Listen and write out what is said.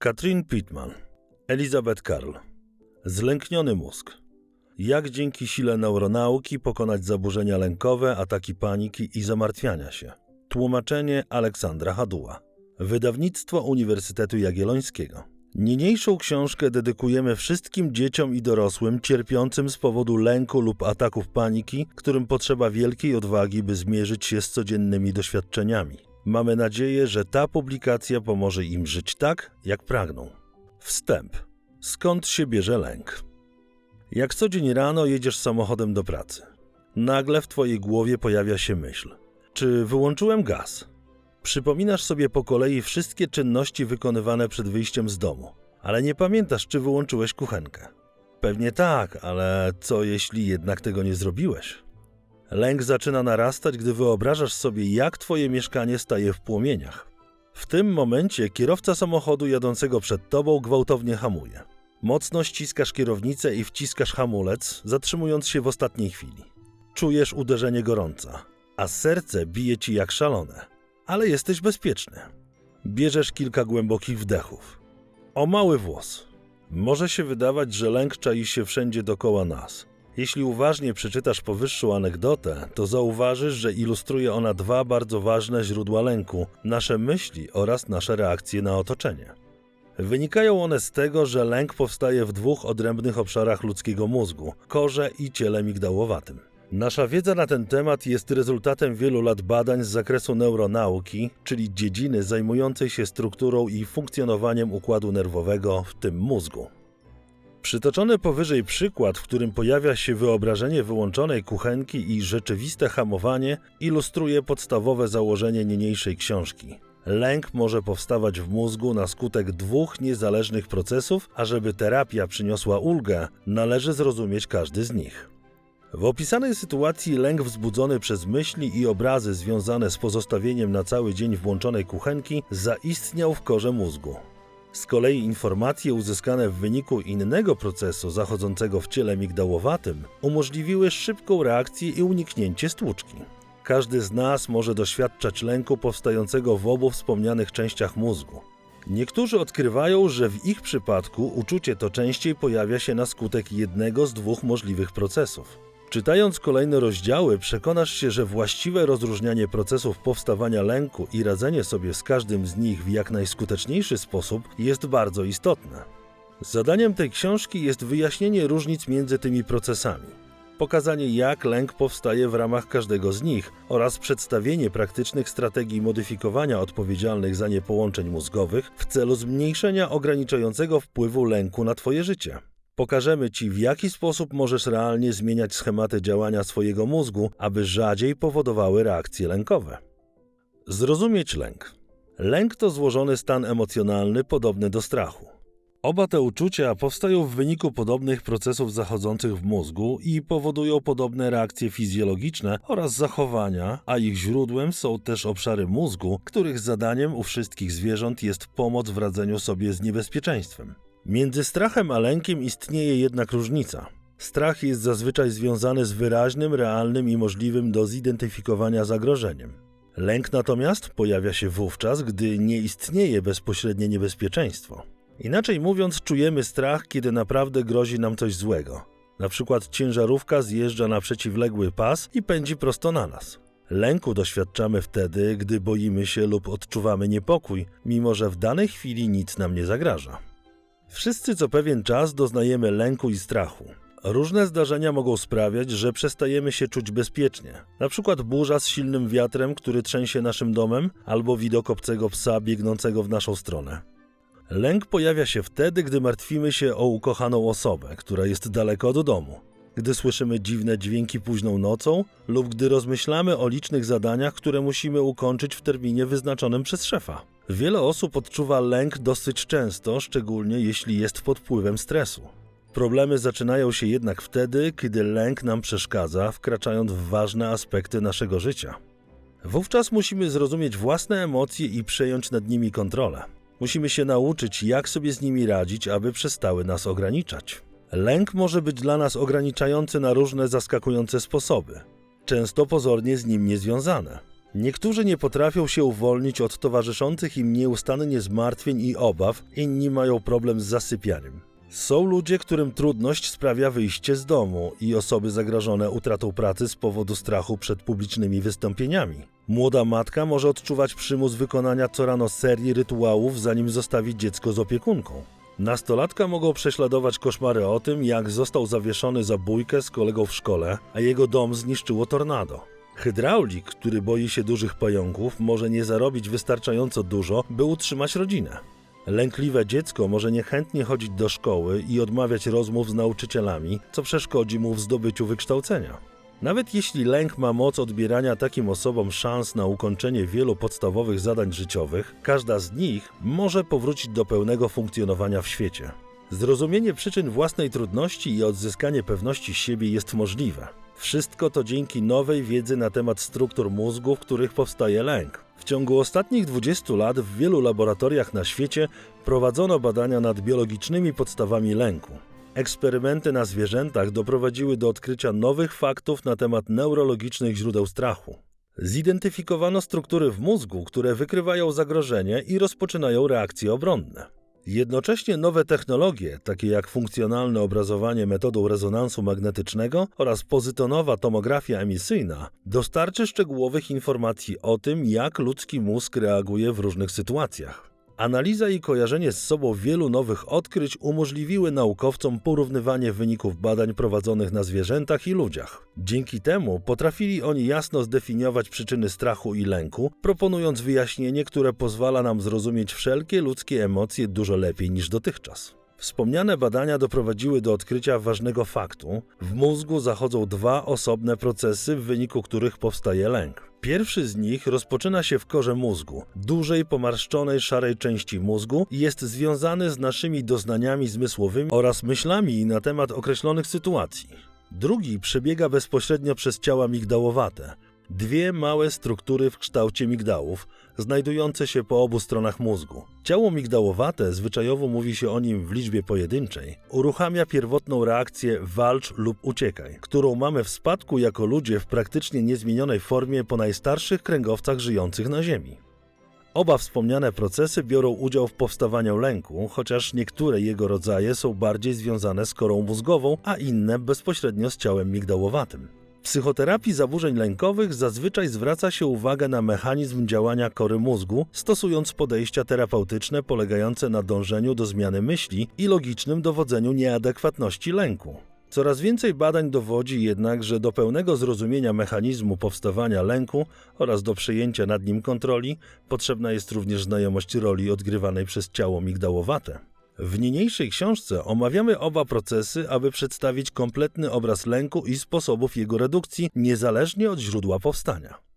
Katrin Pittman, Elizabeth Karl. Zlękniony mózg. Jak dzięki sile neuronauki pokonać zaburzenia lękowe, ataki paniki i zamartwiania się. Tłumaczenie Aleksandra Haduła. Wydawnictwo Uniwersytetu Jagiellońskiego. Niniejszą książkę dedykujemy wszystkim dzieciom i dorosłym cierpiącym z powodu lęku lub ataków paniki, którym potrzeba wielkiej odwagi, by zmierzyć się z codziennymi doświadczeniami. Mamy nadzieję, że ta publikacja pomoże im żyć tak, jak pragną. Wstęp. Skąd się bierze lęk? Jak co dzień rano jedziesz samochodem do pracy. Nagle w twojej głowie pojawia się myśl: czy wyłączyłem gaz? Przypominasz sobie po kolei wszystkie czynności wykonywane przed wyjściem z domu, ale nie pamiętasz, czy wyłączyłeś kuchenkę. Pewnie tak, ale co jeśli jednak tego nie zrobiłeś? Lęk zaczyna narastać, gdy wyobrażasz sobie, jak twoje mieszkanie staje w płomieniach. W tym momencie kierowca samochodu jadącego przed tobą gwałtownie hamuje. Mocno ściskasz kierownicę i wciskasz hamulec, zatrzymując się w ostatniej chwili. Czujesz uderzenie gorąca, a serce bije ci jak szalone, ale jesteś bezpieczny. Bierzesz kilka głębokich wdechów. O mały włos. Może się wydawać, że lęk czai się wszędzie dokoła nas. Jeśli uważnie przeczytasz powyższą anegdotę, to zauważysz, że ilustruje ona dwa bardzo ważne źródła lęku nasze myśli oraz nasze reakcje na otoczenie. Wynikają one z tego, że lęk powstaje w dwóch odrębnych obszarach ludzkiego mózgu korze i ciele migdałowatym. Nasza wiedza na ten temat jest rezultatem wielu lat badań z zakresu neuronauki, czyli dziedziny zajmującej się strukturą i funkcjonowaniem układu nerwowego, w tym mózgu. Przytoczony powyżej przykład, w którym pojawia się wyobrażenie wyłączonej kuchenki i rzeczywiste hamowanie, ilustruje podstawowe założenie niniejszej książki. Lęk może powstawać w mózgu na skutek dwóch niezależnych procesów, a żeby terapia przyniosła ulgę, należy zrozumieć każdy z nich. W opisanej sytuacji lęk wzbudzony przez myśli i obrazy związane z pozostawieniem na cały dzień włączonej kuchenki zaistniał w korze mózgu. Z kolei informacje uzyskane w wyniku innego procesu zachodzącego w ciele migdałowatym umożliwiły szybką reakcję i uniknięcie stłuczki. Każdy z nas może doświadczać lęku powstającego w obu wspomnianych częściach mózgu. Niektórzy odkrywają, że w ich przypadku uczucie to częściej pojawia się na skutek jednego z dwóch możliwych procesów. Czytając kolejne rozdziały, przekonasz się, że właściwe rozróżnianie procesów powstawania lęku i radzenie sobie z każdym z nich w jak najskuteczniejszy sposób jest bardzo istotne. Zadaniem tej książki jest wyjaśnienie różnic między tymi procesami, pokazanie jak lęk powstaje w ramach każdego z nich oraz przedstawienie praktycznych strategii modyfikowania odpowiedzialnych za nie połączeń mózgowych w celu zmniejszenia ograniczającego wpływu lęku na Twoje życie. Pokażemy Ci, w jaki sposób możesz realnie zmieniać schematy działania swojego mózgu, aby rzadziej powodowały reakcje lękowe. Zrozumieć lęk. Lęk to złożony stan emocjonalny podobny do strachu. Oba te uczucia powstają w wyniku podobnych procesów zachodzących w mózgu i powodują podobne reakcje fizjologiczne oraz zachowania, a ich źródłem są też obszary mózgu, których zadaniem u wszystkich zwierząt jest pomoc w radzeniu sobie z niebezpieczeństwem. Między strachem a lękiem istnieje jednak różnica. Strach jest zazwyczaj związany z wyraźnym, realnym i możliwym do zidentyfikowania zagrożeniem. Lęk natomiast pojawia się wówczas, gdy nie istnieje bezpośrednie niebezpieczeństwo. Inaczej mówiąc, czujemy strach, kiedy naprawdę grozi nam coś złego. Na przykład ciężarówka zjeżdża na przeciwległy pas i pędzi prosto na nas. Lęku doświadczamy wtedy, gdy boimy się lub odczuwamy niepokój, mimo że w danej chwili nic nam nie zagraża. Wszyscy co pewien czas doznajemy lęku i strachu. Różne zdarzenia mogą sprawiać, że przestajemy się czuć bezpiecznie. Na przykład burza z silnym wiatrem, który trzęsie naszym domem, albo widok obcego psa biegnącego w naszą stronę. Lęk pojawia się wtedy, gdy martwimy się o ukochaną osobę, która jest daleko od domu, gdy słyszymy dziwne dźwięki późną nocą lub gdy rozmyślamy o licznych zadaniach, które musimy ukończyć w terminie wyznaczonym przez szefa. Wiele osób odczuwa lęk dosyć często, szczególnie jeśli jest pod wpływem stresu. Problemy zaczynają się jednak wtedy, kiedy lęk nam przeszkadza, wkraczając w ważne aspekty naszego życia. Wówczas musimy zrozumieć własne emocje i przejąć nad nimi kontrolę. Musimy się nauczyć, jak sobie z nimi radzić, aby przestały nas ograniczać. Lęk może być dla nas ograniczający na różne zaskakujące sposoby, często pozornie z nim niezwiązane. Niektórzy nie potrafią się uwolnić od towarzyszących im nieustannie zmartwień i obaw, inni mają problem z zasypianiem. Są ludzie, którym trudność sprawia wyjście z domu i osoby zagrożone utratą pracy z powodu strachu przed publicznymi wystąpieniami. Młoda matka może odczuwać przymus wykonania co rano serii rytuałów, zanim zostawi dziecko z opiekunką. Nastolatka mogą prześladować koszmary o tym, jak został zawieszony za bójkę z kolegą w szkole, a jego dom zniszczyło tornado. Hydraulik, który boi się dużych pająków, może nie zarobić wystarczająco dużo, by utrzymać rodzinę. Lękliwe dziecko może niechętnie chodzić do szkoły i odmawiać rozmów z nauczycielami, co przeszkodzi mu w zdobyciu wykształcenia. Nawet jeśli lęk ma moc odbierania takim osobom szans na ukończenie wielu podstawowych zadań życiowych, każda z nich może powrócić do pełnego funkcjonowania w świecie. Zrozumienie przyczyn własnej trudności i odzyskanie pewności siebie jest możliwe. Wszystko to dzięki nowej wiedzy na temat struktur mózgu, w których powstaje lęk. W ciągu ostatnich 20 lat w wielu laboratoriach na świecie prowadzono badania nad biologicznymi podstawami lęku. Eksperymenty na zwierzętach doprowadziły do odkrycia nowych faktów na temat neurologicznych źródeł strachu. Zidentyfikowano struktury w mózgu, które wykrywają zagrożenie i rozpoczynają reakcje obronne. Jednocześnie nowe technologie, takie jak funkcjonalne obrazowanie metodą rezonansu magnetycznego oraz pozytonowa tomografia emisyjna, dostarczy szczegółowych informacji o tym, jak ludzki mózg reaguje w różnych sytuacjach. Analiza i kojarzenie z sobą wielu nowych odkryć umożliwiły naukowcom porównywanie wyników badań prowadzonych na zwierzętach i ludziach. Dzięki temu potrafili oni jasno zdefiniować przyczyny strachu i lęku, proponując wyjaśnienie, które pozwala nam zrozumieć wszelkie ludzkie emocje dużo lepiej niż dotychczas. Wspomniane badania doprowadziły do odkrycia ważnego faktu: w mózgu zachodzą dwa osobne procesy, w wyniku których powstaje lęk. Pierwszy z nich rozpoczyna się w korze mózgu, dużej pomarszczonej szarej części mózgu i jest związany z naszymi doznaniami zmysłowymi oraz myślami na temat określonych sytuacji. Drugi przebiega bezpośrednio przez ciała migdałowate, dwie małe struktury w kształcie migdałów, znajdujące się po obu stronach mózgu. Ciało migdałowate, zwyczajowo mówi się o nim w liczbie pojedynczej, uruchamia pierwotną reakcję walcz lub uciekaj, którą mamy w spadku jako ludzie w praktycznie niezmienionej formie po najstarszych kręgowcach żyjących na Ziemi. Oba wspomniane procesy biorą udział w powstawaniu lęku, chociaż niektóre jego rodzaje są bardziej związane z korą mózgową, a inne bezpośrednio z ciałem migdałowatym. W psychoterapii zaburzeń lękowych zazwyczaj zwraca się uwagę na mechanizm działania kory mózgu, stosując podejścia terapeutyczne polegające na dążeniu do zmiany myśli i logicznym dowodzeniu nieadekwatności lęku. Coraz więcej badań dowodzi jednak, że do pełnego zrozumienia mechanizmu powstawania lęku oraz do przejęcia nad nim kontroli potrzebna jest również znajomość roli odgrywanej przez ciało migdałowate. W niniejszej książce omawiamy oba procesy, aby przedstawić kompletny obraz lęku i sposobów jego redukcji, niezależnie od źródła powstania.